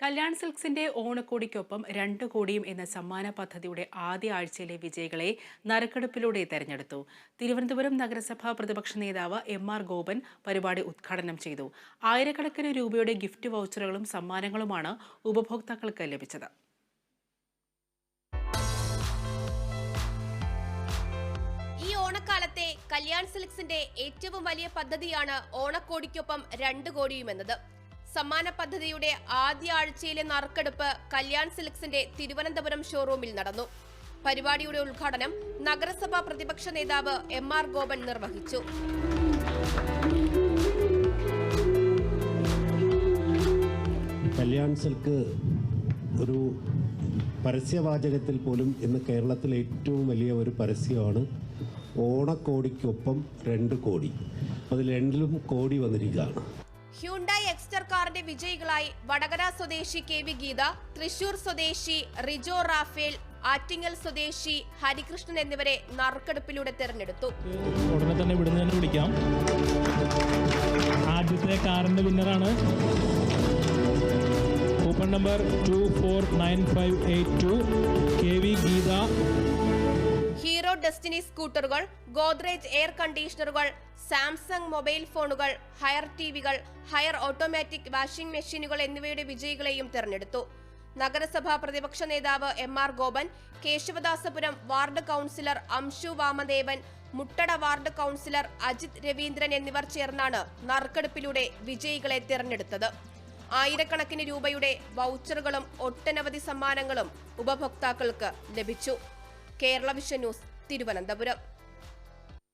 കല്യാൺ സിൽക്സിന്റെ ഓണക്കോടിക്കൊപ്പം രണ്ട് കോടിയും എന്ന സമ്മാന പദ്ധതിയുടെ ആദ്യ ആഴ്ചയിലെ വിജയികളെ നറുക്കെടുപ്പിലൂടെ തെരഞ്ഞെടുത്തു. തിരുവനന്തപുരം നഗരസഭാ പ്രതിപക്ഷ നേതാവ് എം ആർ ഗോപൻ പരിപാടി ഉദ്ഘാടനം ചെയ്തു. ആയിരക്കണക്കിന് രൂപയുടെ ഗിഫ്റ്റ് വൗച്ചറുകളും സമ്മാനങ്ങളുമാണ് ഉപഭോക്താക്കൾക്ക് ലഭിച്ചത്. ഈ ഓണക്കാലത്തെ കല്യാൺ സിൽക്സിന്റെ ഏറ്റവും വലിയ പദ്ധതിയാണ് ഓണക്കോടിക്കൊപ്പം രണ്ട് കോടിയും എന്നത്. സമ്മാന പദ്ധതിയുടെ ആദ്യ ആഴ്ചയിലെ നറുക്കെടുപ്പ് കല്യാൺ സിൽക്സിന്റെ തിരുവനന്തപുരം ഷോറൂമിൽ നടന്നു. പരിപാടിയുടെ ഉദ്ഘാടനം നഗരസഭാ പ്രതിപക്ഷ നേതാവ് എം ആർ ഗോപൻ നിർവഹിച്ചു. കല്യാൺ സിൽക്ക് ഒരു പരസ്യവാചകത്തിൽ പോലും ഇന്ന് കേരളത്തിലെ ഏറ്റവും വലിയ ഒരു പരസ്യമാണ്. ഓണക്കോടിക്കൊപ്പം രണ്ട് കോടി. അതിൽ രണ്ടിലും കോടി വന്നിരിക്കുകയാണ്. ഹ്യൂണ്ടായി എക്സ്റ്റർ കാറിന്റെ വിജയികളായി വടകര സ്വദേശി കെ വി ഗീത തൃശൂർ സ്വദേശി റിജോ റാഫേൽ ആറ്റിങ്ങൽ സ്വദേശി ഹരികൃഷ്ണൻ എന്നിവരെ നറുക്കെടുപ്പിലൂടെ തെരഞ്ഞെടുത്തു. ഉടനെ തന്നെ ഇവിടുന്ന് തന്നെ വിളിക്കാം. ആദ്യത്തെ കാറിന്റെ വിന്നറാണ് coupon number two four nine five eight two Destiny സ്കൂട്ടറുകൾ ഗോദ്രേജ് എയർ കണ്ടീഷണറുകൾ സാംസങ് മൊബൈൽ ഫോണുകൾ ഹയർ ടിവികൾ ഹയർ ഓട്ടോമാറ്റിക് വാഷിംഗ് മെഷീനുകൾ എന്നിവയുടെ വിജയികളെയും തെരഞ്ഞെടുത്തു. നഗരസഭാ പ്രതിപക്ഷ നേതാവ് M R Gopan Keshavadasapuram ward councillor Amshu Vamadevan Muttada ward councillor Ajith Raveendran എന്നിവർ ചേർന്നാണ് നറുക്കെടുപ്പിലൂടെ വിജയികളെ തിരഞ്ഞെടുത്തത്. ആയിരക്കണക്കിന് രൂപയുടെ വൗച്ചറുകളും ഒട്ടനവധി സമ്മാനങ്ങളും ഉപഭോക്താക്കൾക്ക് ലഭിച്ചു. Kerala vision news. തിരുവനന്തപുരം.